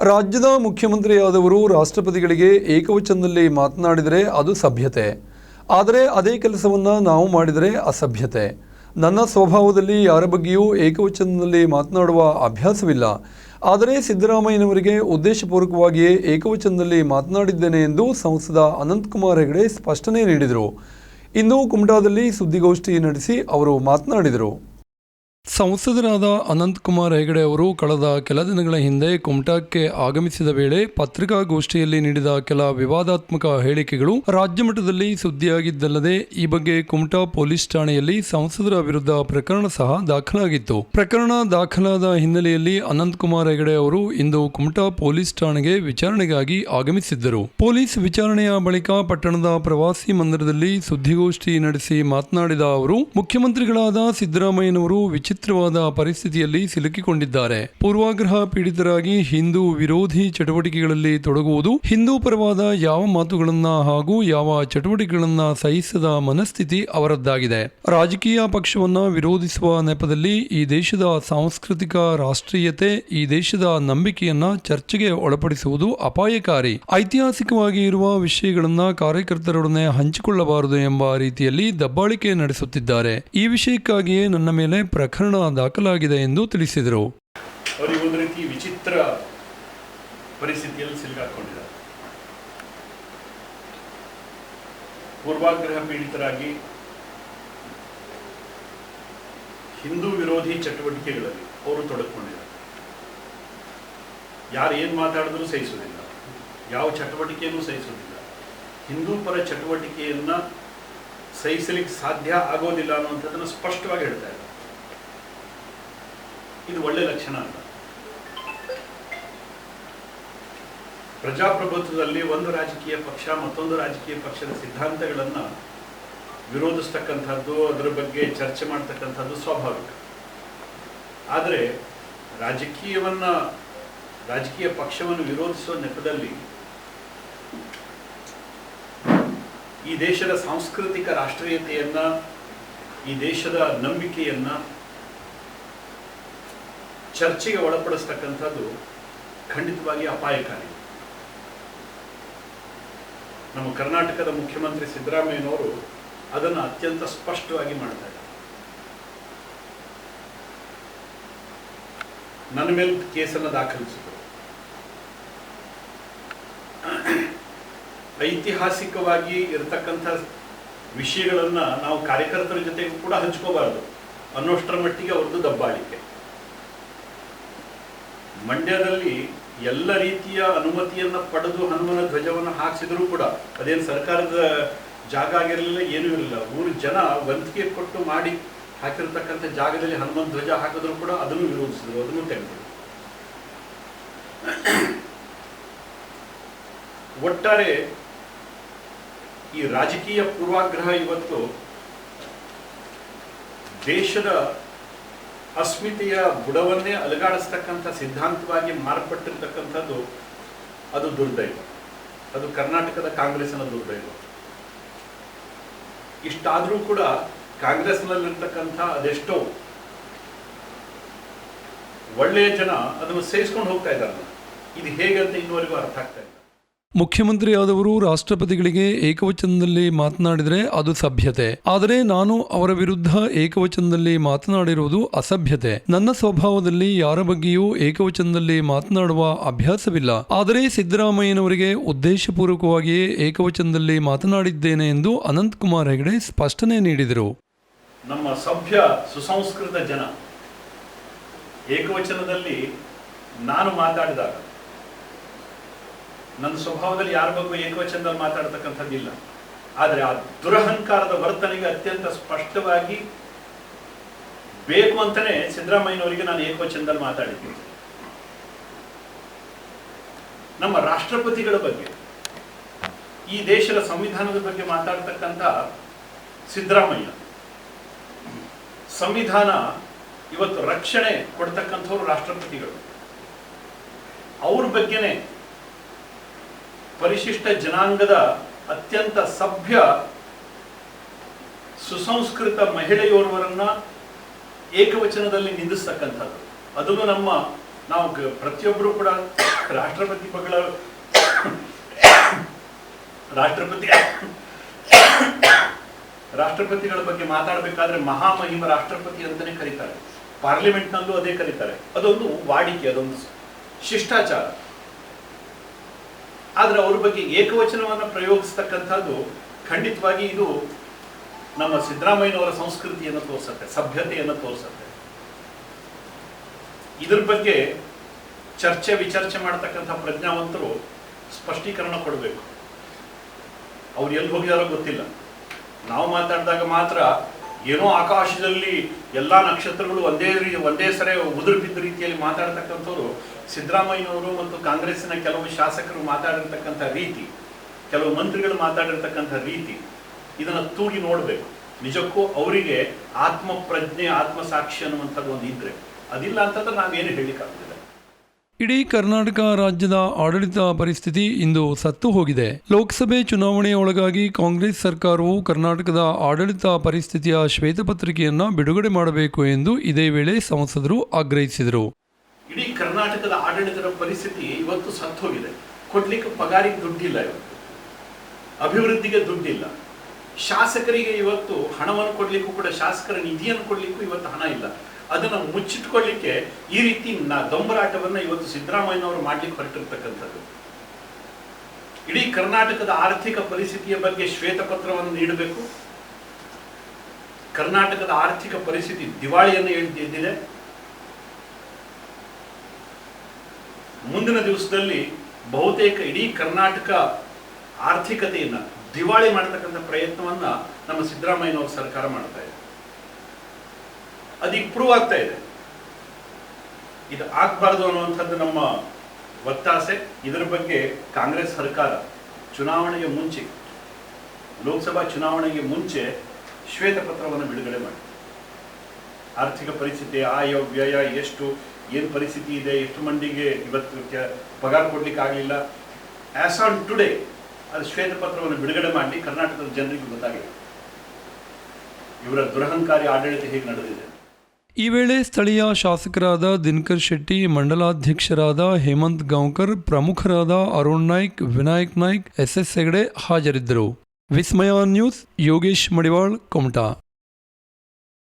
ರಾಜ್ಯದ ಮುಖ್ಯಮಂತ್ರಿಯಾದವರು ರಾಷ್ಟ್ರಪತಿಗಳಿಗೆ ಏಕವಚನದಲ್ಲಿ ಮಾತನಾಡಿದರೆ ಅದು ಸಭ್ಯತೆ. ಆದರೆ ಅದೇ ಕೆಲಸವನ್ನು ನಾವು ಮಾಡಿದರೆ ಅಸಭ್ಯತೆ. ನನ್ನ ಸ್ವಭಾವದಲ್ಲಿ ಯಾರ ಬಗ್ಗೆಯೂ ಏಕವಚನದಲ್ಲಿ ಮಾತನಾಡುವ ಅಭ್ಯಾಸವಿಲ್ಲ. ಆದರೆ ಸಿದ್ದರಾಮಯ್ಯನವರಿಗೆ ಉದ್ದೇಶಪೂರ್ವಕವಾಗಿಯೇ ಏಕವಚನದಲ್ಲಿ ಮಾತನಾಡಿದ್ದೇನೆ ಎಂದು ಸಂಸದ ಅನಂತಕುಮಾರ್ ಹೆಗಡೆ ಸ್ಪಷ್ಟನೆ ನೀಡಿದರು. ಇಂದು ಕುಮಟಾದಲ್ಲಿ ಸುದ್ದಿಗೋಷ್ಠಿ ನಡೆಸಿ ಅವರು ಮಾತನಾಡಿದರು. ಸಂಸದರಾದ ಅನಂತಕುಮಾರ್ ಹೆಗಡೆ ಅವರು ಕಳೆದ ಕೆಲ ದಿನಗಳ ಹಿಂದೆ ಕುಮಟಾಕ್ಕೆ ಆಗಮಿಸಿದ ವೇಳೆ ಪತ್ರಿಕಾಗೋಷ್ಠಿಯಲ್ಲಿ ನೀಡಿದ ಕೆಲ ವಿವಾದಾತ್ಮಕ ಹೇಳಿಕೆಗಳು ರಾಜ್ಯ ಮಟ್ಟದಲ್ಲಿ ಸುದ್ದಿಯಾಗಿದ್ದಲ್ಲದೆ ಈ ಬಗ್ಗೆ ಕುಮಟಾ ಪೊಲೀಸ್ ಠಾಣೆಯಲ್ಲಿ ಸಂಸದರ ವಿರುದ್ಧ ಪ್ರಕರಣ ಸಹ ದಾಖಲಾಗಿತ್ತು. ಪ್ರಕರಣ ದಾಖಲಾದ ಹಿನ್ನೆಲೆಯಲ್ಲಿ ಅನಂತಕುಮಾರ್ ಹೆಗಡೆ ಅವರು ಇಂದು ಕುಮಟಾ ಪೊಲೀಸ್ ಠಾಣೆಗೆ ವಿಚಾರಣೆಗಾಗಿ ಆಗಮಿಸಿದ್ದರು. ಪೊಲೀಸ್ ವಿಚಾರಣೆಯ ಬಳಿಕ ಪಟ್ಟಣದ ಪ್ರವಾಸಿ ಮಂದಿರದಲ್ಲಿ ಸುದ್ದಿಗೋಷ್ಠಿ ನಡೆಸಿ ಮಾತನಾಡಿದ ಅವರು, ಮುಖ್ಯಮಂತ್ರಿಗಳಾದ ಸಿದ್ದರಾಮಯ್ಯನವರು ವಿಚಿತ್ರವಾದ ಪರಿಸ್ಥಿತಿಯಲ್ಲಿ ಸಿಲುಕಿಕೊಂಡಿದ್ದಾರೆ. ಪೂರ್ವಾಗ್ರಹ ಪೀಡಿತರಾಗಿ ಹಿಂದೂ ವಿರೋಧಿ ಚಟುವಟಿಕೆಗಳಲ್ಲಿ ತೊಡಗುವುದು, ಹಿಂದೂ ಪರವಾದ ಯಾವ ಮಾತುಗಳನ್ನ ಹಾಗೂ ಯಾವ ಚಟುವಟಿಕೆಗಳನ್ನ ಸಹಿಸದ ಮನಸ್ಥಿತಿ ಅವರದ್ದಾಗಿದೆ. ರಾಜಕೀಯ ಪಕ್ಷವನ್ನ ವಿರೋಧಿಸುವ ನೆಪದಲ್ಲಿ ಈ ದೇಶದ ಸಾಂಸ್ಕೃತಿಕ ರಾಷ್ಟ್ರೀಯತೆ, ಈ ದೇಶದ ನಂಬಿಕೆಯನ್ನ ಚರ್ಚೆಗೆ ಒಳಪಡಿಸುವುದು ಅಪಾಯಕಾರಿ. ಐತಿಹಾಸಿಕವಾಗಿ ಇರುವ ವಿಷಯಗಳನ್ನ ಕಾರ್ಯಕರ್ತರೊಡನೆ ಹಂಚಿಕೊಳ್ಳಬಾರದು ಎಂಬ ರೀತಿಯಲ್ಲಿ ದಬ್ಬಾಳಿಕೆ ನಡೆಸುತ್ತಿದ್ದಾರೆ. ಈ ವಿಷಯಕ್ಕಾಗಿಯೇ ನನ್ನ ಮೇಲೆ ಪ್ರಕರಣ ದಾಖಲಾಗಿದೆ ಎಂದು ತಿಳಿಸಿದರು. ರೀತಿ ವಿಚಿತ್ರ ಪರಿಸ್ಥಿತಿಯಲ್ಲಿ ಸಿಲುಕಾಕೊಂಡಿದ್ದಾರೆ ಪೂರ್ವಾಗ್ರಹ ಪೀಡಿತರಾಗಿ ಹಿಂದೂ ವಿರೋಧಿ ಚಟುವಟಿಕೆಗಳಲ್ಲಿ ಅವರು ತೊಡಕೊಂಡಿದ್ದಾರೆ ಯಾರು ಏನು ಮಾತಾಡಿದ್ರೂ ಸಹಿಸುವುದಿಲ್ಲ. ಯಾವ ಚಟುವಟಿಕೆಯನ್ನು ಸಹಿಸುವುದಿಲ್ಲ. ಹಿಂದೂ ಪರ ಚಟುವಟಿಕೆಯನ್ನು ಸಹಿಸಲಿಕ್ಕೆ ಸಾಧ್ಯ ಆಗೋದಿಲ್ಲ ಅನ್ನುವಂಥದ್ದನ್ನು ಸ್ಪಷ್ಟವಾಗಿ ಹೇಳ್ತಾ ಇದ್ದಾರೆ. ಇದು ಒಳ್ಳೆ ಲಕ್ಷಣ ಅಂತ. ಪ್ರಜಾಪ್ರಭುತ್ವದಲ್ಲಿ ಒಂದು ರಾಜಕೀಯ ಪಕ್ಷ, ಮತ್ತೊಂದು ರಾಜಕೀಯ ಪಕ್ಷದ ಸಿದ್ಧಾಂತಗಳನ್ನು ವಿರೋಧಿಸ್ತಕ್ಕಂಥದ್ದು, ಅದರ ಬಗ್ಗೆ ಚರ್ಚೆ ಮಾಡ್ತಕ್ಕಂಥದ್ದು ಸ್ವಾಭಾವಿಕ. ಆದರೆ ರಾಜಕೀಯವನ್ನ, ರಾಜಕೀಯ ಪಕ್ಷವನ್ನು ವಿರೋಧಿಸುವ ನೆಪದಲ್ಲಿ ಈ ದೇಶದ ಸಾಂಸ್ಕೃತಿಕ ರಾಷ್ಟ್ರೀಯತೆಯನ್ನ, ಈ ದೇಶದ ನಂಬಿಕೆಯನ್ನ ಚರ್ಚೆಗೆ ಒಳಪಡಿಸ್ತಕ್ಕಂಥದ್ದು ಖಂಡಿತವಾಗಿ ಅಪಾಯಕಾರಿ. ನಮ್ಮ ಕರ್ನಾಟಕದ ಮುಖ್ಯಮಂತ್ರಿ ಸಿದ್ದರಾಮಯ್ಯನವರು ಅದನ್ನು ಅತ್ಯಂತ ಸ್ಪಷ್ಟವಾಗಿ ಮಾಡ್ತಾರೆ. ನನ್ನ ಮೇಲೆ ಕೇಸನ್ನು ದಾಖಲಿಸಿದರು. ಐತಿಹಾಸಿಕವಾಗಿ ಇರತಕ್ಕಂಥ ವಿಷಯಗಳನ್ನ ನಾವು ಕಾರ್ಯಕರ್ತರ ಜೊತೆಗೂ ಕೂಡ ಹಂಚ್ಕೋಬಾರದು. ಅನ್ನೋಷ್ಟರ ಮಟ್ಟಿಗೆ ಅವ್ರದ್ದು ದಬ್ಬಾಳಿಕೆ. ಮಂಡ್ಯದಲ್ಲಿ ಎಲ್ಲ ರೀತಿಯ ಅನುಮತಿಯನ್ನ ಪಡೆದು ಹನುಮನ ಧ್ವಜವನ್ನು ಹಾಕಿಸಿದ್ರು ಕೂಡ ಅದೇನು ಸರ್ಕಾರದ ಜಾಗ ಆಗಿರಲಿಲ್ಲ, ಏನೂ ಇರಲಿಲ್ಲ. ಮೂರು ಜನ ವಂತಿಗೆ ಕೊಟ್ಟು ಮಾಡಿ ಹಾಕಿರತಕ್ಕಂಥ ಜಾಗದಲ್ಲಿ ಹನುಮನ್ ಧ್ವಜ ಹಾಕಿದ್ರು ಕೂಡ ಅದನ್ನು ವಿರೋಧಿಸಿದ್ರು, ಅದನ್ನು ತೆಗೆದರು. ಒಟ್ಟಾರೆ ಈ ರಾಜಕೀಯ ಪೂರ್ವಾಗ್ರಹ ಇವತ್ತು ದೇಶದ ಅಸ್ಮಿತೆಯ ಬುಡವನ್ನೇ ಅಲುಗಾಡಿಸ್ತಕ್ಕಂಥ ಸಿದ್ಧಾಂತವಾಗಿ ಮಾರ್ಪಟ್ಟಿರ್ತಕ್ಕಂಥದ್ದು ಅದು ದುರ್ದೈವ. ಅದು ಕರ್ನಾಟಕದ ಕಾಂಗ್ರೆಸ್ನ ದುರ್ದೈವ. ಇಷ್ಟಾದರೂ ಕೂಡ ಕಾಂಗ್ರೆಸ್ನಲ್ಲಿರ್ತಕ್ಕಂಥ ಅದೆಷ್ಟೋ ಒಳ್ಳೆಯ ಜನ ಅದನ್ನು ಸೇರಿಸ್ಕೊಂಡು ಹೋಗ್ತಾ ಇದ್ದಾರೆ. ಇದು ಹೇಗೆ ಅಂತ ಇನ್ನುವರೆಗೂ ಅರ್ಥ ಆಗ್ತಾ ಇಲ್ಲ. ಮುಖ್ಯಮಂತ್ರಿಯಾದವರು ರಾಷ್ಟ್ರಪತಿಗಳಿಗೆ ಏಕವಚನದಲ್ಲಿ ಮಾತನಾಡಿದರೆ ಅದು ಸಭ್ಯತೆ. ಆದರೆ ನಾನು ಅವರ ವಿರುದ್ಧ ಏಕವಚನದಲ್ಲಿ ಮಾತನಾಡಿರುವುದು ಅಸಭ್ಯತೆ. ನನ್ನ ಸ್ವಭಾವದಲ್ಲಿ ಯಾರ ಬಗ್ಗೆಯೂ ಏಕವಚನದಲ್ಲಿ ಮಾತನಾಡುವ ಅಭ್ಯಾಸವಿಲ್ಲ. ಆದರೆ ಸಿದ್ದರಾಮಯ್ಯನವರಿಗೆ ಉದ್ದೇಶಪೂರ್ವಕವಾಗಿಯೇ ಏಕವಚನದಲ್ಲಿ ಮಾತನಾಡಿದ್ದೇನೆ ಎಂದು ಅನಂತಕುಮಾರ್ ಹೆಗಡೆ ಸ್ಪಷ್ಟನೆ ನೀಡಿದರು. ನಮ್ಮ ಸಭ್ಯ ಸುಸಂಸ್ಕೃತ ಜನ ಏಕವಚನದಲ್ಲಿ ನಾನು ಮಾತಾಡಿದಾಗ ನನ್ನ ಸ್ವಭಾವದಲ್ಲಿ ಯಾರ ಬಗ್ಗೆ ಏಕವಚನದಲ್ಲಿ ಮಾತಾಡ್ತಕ್ಕಂಥದ್ದಿಲ್ಲ ಆದರೆ ಆ ದುರಹಂಕಾರದ ವರ್ತನೆಗೆ ಅತ್ಯಂತ ಸ್ಪಷ್ಟವಾಗಿ ಬೇಕು ಅಂತಾನೆ ಸಿದ್ದರಾಮಯ್ಯನವರಿಗೆ ನಾನು ಏಕವಚನದಲ್ಲಿ ಮಾತಾಡಿದ್ದೀನಿ ನಮ್ಮ ರಾಷ್ಟ್ರಪತಿಗಳ ಬಗ್ಗೆ, ಈ ದೇಶದ ಸಂವಿಧಾನದ ಬಗ್ಗೆ ಮಾತಾಡ್ತಕ್ಕಂಥ ಸಿದ್ದರಾಮಯ್ಯ, ಸಂವಿಧಾನ ಇವತ್ತು ರಕ್ಷಣೆ ಕೊಡ್ತಕ್ಕಂಥವ್ರು ರಾಷ್ಟ್ರಪತಿಗಳು. ಅವ್ರ ಬಗ್ಗೆನೆ ಪರಿಶಿಷ್ಟ ಜನಾಂಗದ ಅತ್ಯಂತ ಸಭ್ಯ ಸುಸಂಸ್ಕೃತ ಮಹಿಳೆಯೋರ್ವರನ್ನ ಏಕವಚನದಲ್ಲಿ ನಿಂದಿಸ್ತಕ್ಕಂಥದ್ದು. ಅದನ್ನು ನಮ್ಮ ನಾವು ಪ್ರತಿಯೊಬ್ಬರೂ ಕೂಡ ರಾಷ್ಟ್ರಪತಿ ಮಗಳ ರಾಷ್ಟ್ರಪತಿ ರಾಷ್ಟ್ರಪತಿಗಳ ಬಗ್ಗೆ ಮಾತಾಡಬೇಕಾದ್ರೆ ಮಹಾಮಹಿಮ ರಾಷ್ಟ್ರಪತಿ ಅಂತಾನೆ ಕರೀತಾರೆ. ಪಾರ್ಲಿಮೆಂಟ್ನಲ್ಲೂ ಅದೇ ಕರೀತಾರೆ. ಅದೊಂದು ವಾಡಿಕೆ, ಅದೊಂದು ಶಿಷ್ಟಾಚಾರ. ಆದ್ರೆ ಅವ್ರ ಬಗ್ಗೆ ಏಕವಚನವನ್ನು ಪ್ರಯೋಗಿಸ್ತಕ್ಕಂಥದ್ದು ಖಂಡಿತವಾಗಿ ಇದು ನಮ್ಮ ಸಿದ್ದರಾಮಯ್ಯನವರ ಸಂಸ್ಕೃತಿಯನ್ನು ತೋರಿಸುತ್ತೆ, ಸಭ್ಯತೆಯನ್ನು ತೋರಿಸುತ್ತೆ. ಇದ್ರ ಬಗ್ಗೆ ಚರ್ಚೆ ವಿಚರ್ಚೆ ಮಾಡತಕ್ಕಂಥ ಪ್ರಜ್ಞಾವಂತರು ಸ್ಪಷ್ಟೀಕರಣ ಕೊಡಬೇಕು. ಅವ್ರು ಎಲ್ಲಿ ಹೋಗಿದಾರೋ ಗೊತ್ತಿಲ್ಲ. ನಾವು ಮಾತಾಡಿದಾಗ ಮಾತ್ರ ಏನೋ ಆಕಾಶದಲ್ಲಿ ಎಲ್ಲ ನಕ್ಷತ್ರಗಳು ಒಂದೇ ಒಂದೇ ಸರಿ ಉದುರು ಬಿದ್ದ ರೀತಿಯಲ್ಲಿ ಮಾತಾಡ್ತಕ್ಕಂಥವ್ರು ಸಿದ್ದರಾಮಯ್ಯನವರು ಮತ್ತು ಕಾಂಗ್ರೆಸ್ಸಿನ ಕೆಲವು ಶಾಸಕರು ಮಾತಾಡಿರ್ತಕ್ಕಂಥ ರೀತಿ, ಕೆಲವು ಮಂತ್ರಿಗಳು ಮಾತಾಡಿರ್ತಕ್ಕಂಥ ರೀತಿ ಇದನ್ನು ತೂಗಿ ನೋಡಬೇಕು. ನಿಜಕ್ಕೂ ಅವರಿಗೆ ಆತ್ಮ ಪ್ರಜ್ಞೆ ಆತ್ಮಸಾಕ್ಷಿ ಅನ್ನುವಂಥದ್ದು ಒಂದು ಇದ್ರೆ ಅದಿಲ್ಲ ಅಂತಂದ್ರೆ ನಾವೇನು ಹೇಳಿಕ್ಕಾಗೋದಿಲ್ಲ ಇಡೀ ಕರ್ನಾಟಕ ರಾಜ್ಯದ ಆಡಳಿತ ಪರಿಸ್ಥಿತಿ ಇಂದು ಸತ್ತು ಹೋಗಿದೆ. ಲೋಕಸಭೆ ಚುನಾವಣೆಯ ಒಳಗಾಗಿ ಕಾಂಗ್ರೆಸ್ ಸರ್ಕಾರವು ಕರ್ನಾಟಕದ ಆಡಳಿತ ಪರಿಸ್ಥಿತಿಯ ಶ್ವೇತಪತ್ರಿಕೆಯನ್ನು ಬಿಡುಗಡೆ ಮಾಡಬೇಕು ಎಂದು ಇದೇ ವೇಳೆ ಸಂಸದರು ಆಗ್ರಹಿಸಿದರು. ಇಡೀ ಕರ್ನಾಟಕದ ಆಡಳಿತದ ಪರಿಸ್ಥಿತಿ ಇವತ್ತು ಸತ್ತು ಹೋಗಿದೆ. ಕೊಡ್ಲಿಕ್ಕೆ ಪಗಾರಿಗೆ ದುಡ್ಡಿಲ್ಲ ಇವತ್ತು. ಅಭಿವೃದ್ಧಿಗೆ ದುಡ್ಡಿಲ್ಲ. ಶಾಸಕರಿಗೆ ಇವತ್ತು ಹಣವನ್ನು ಕೊಡ್ಲಿಕ್ಕೂ ಕೂಡ, ಶಾಸಕರ ನಿಧಿಯನ್ನು ಕೊಡ್ಲಿಕ್ಕೂ ಇವತ್ತು ಹಣ ಇಲ್ಲ. ಅದನ್ನು ಮುಚ್ಚಿಟ್ಕೊಳ್ಳಿಕ್ಕೆ ಈ ರೀತಿ ನ- ದೊಂಬರಾಟವನ್ನು ಇವತ್ತು ಸಿದ್ದರಾಮಯ್ಯನವರು ಮಾಡ್ಲಿಕ್ಕೆ ಹೊರಟಿರ್ತಕ್ಕಂಥದ್ದು. ಇಡೀ ಕರ್ನಾಟಕದ ಆರ್ಥಿಕ ಪರಿಸ್ಥಿತಿಯ ಬಗ್ಗೆ ಶ್ವೇತಪತ್ರವನ್ನು ನೀಡಬೇಕು. ಕರ್ನಾಟಕದ ಆರ್ಥಿಕ ಪರಿಸ್ಥಿತಿ ದಿವಾಳಿಯನ್ನು ಎದ್ದಿದೆ ಮುಂದಿನ ದಿವಸದಲ್ಲಿ ಬಹುತೇಕ ಇಡೀ ಕರ್ನಾಟಕ ಆರ್ಥಿಕತೆಯನ್ನ ದಿವಾಳಿ ಮಾಡತಕ್ಕಂಥ ಪ್ರಯತ್ನವನ್ನ ನಮ್ಮ ಸಿದ್ದರಾಮಯ್ಯನವರ ಸರ್ಕಾರ ಮಾಡ್ತಾ ಇದೆ. ಅದೀಗ ಪ್ರೂವ್ ಆಗ್ತಾ ಇದೆ. ಇದು ಆಗ್ಬಾರ್ದು ಅನ್ನುವಂಥದ್ದು ನಮ್ಮ ಒತ್ತಾಸೆ. ಇದರ ಬಗ್ಗೆ ಕಾಂಗ್ರೆಸ್ ಸರ್ಕಾರ ಚುನಾವಣೆಗೆ ಮುಂಚೆ, ಲೋಕಸಭಾ ಚುನಾವಣೆಗೆ ಮುಂಚೆ ಶ್ವೇತಪತ್ರವನ್ನು ಬಿಡುಗಡೆ ಮಾಡಿ ಆರ್ಥಿಕ ಪರಿಸ್ಥಿತಿ ಆಯ ವ್ಯಯ ಎಷ್ಟು ಏನು ಪರಿಸ್ಥಿತಿ ಇದೆ, ಎಷ್ಟು ಮಂದಿಗೆ ಇವತ್ತು ಪಗಾರ ಕೊಡ್ಲಿಕ್ಕೆ ಆಗಲಿಲ್ಲ. ಆಸ್ ಆನ್ ಟುಡೇ ಅದು ಶ್ವೇತಪತ್ರವನ್ನು ಬಿಡುಗಡೆ ಮಾಡಿ ಕರ್ನಾಟಕದ ಜನರಿಗೆ ಗೊತ್ತಾಗಿದೆ. ಇವರ ದುರಹಂಕಾರಿ ಆಡಳಿತ ಹೇಗೆ ನಡೆದಿದೆ? ಈ ವೇಳೆ ಸ್ಥಳೀಯ ಶಾಸಕರಾದ ದಿನಕರ್ ಶೆಟ್ಟಿ, ಮಂಡಲಾಧ್ಯಕ್ಷರಾದ ಹೇಮಂತ್ ಗಾಂವ್ಕರ್, ಪ್ರಮುಖರಾದ ಅರುಣ್ ನಾಯ್ಕ್, ವಿನಾಯಕ್ ನಾಯ್ಕ್, ಎಸ್ ಎಸ್ ಹೆಗಡೆ ಹಾಜರಿದ್ದರು. ವಿಸ್ಮಯ ನ್ಯೂಸ್, ಯೋಗೇಶ್ ಮಡಿವಾಳ್, ಕೊಮಟಾ.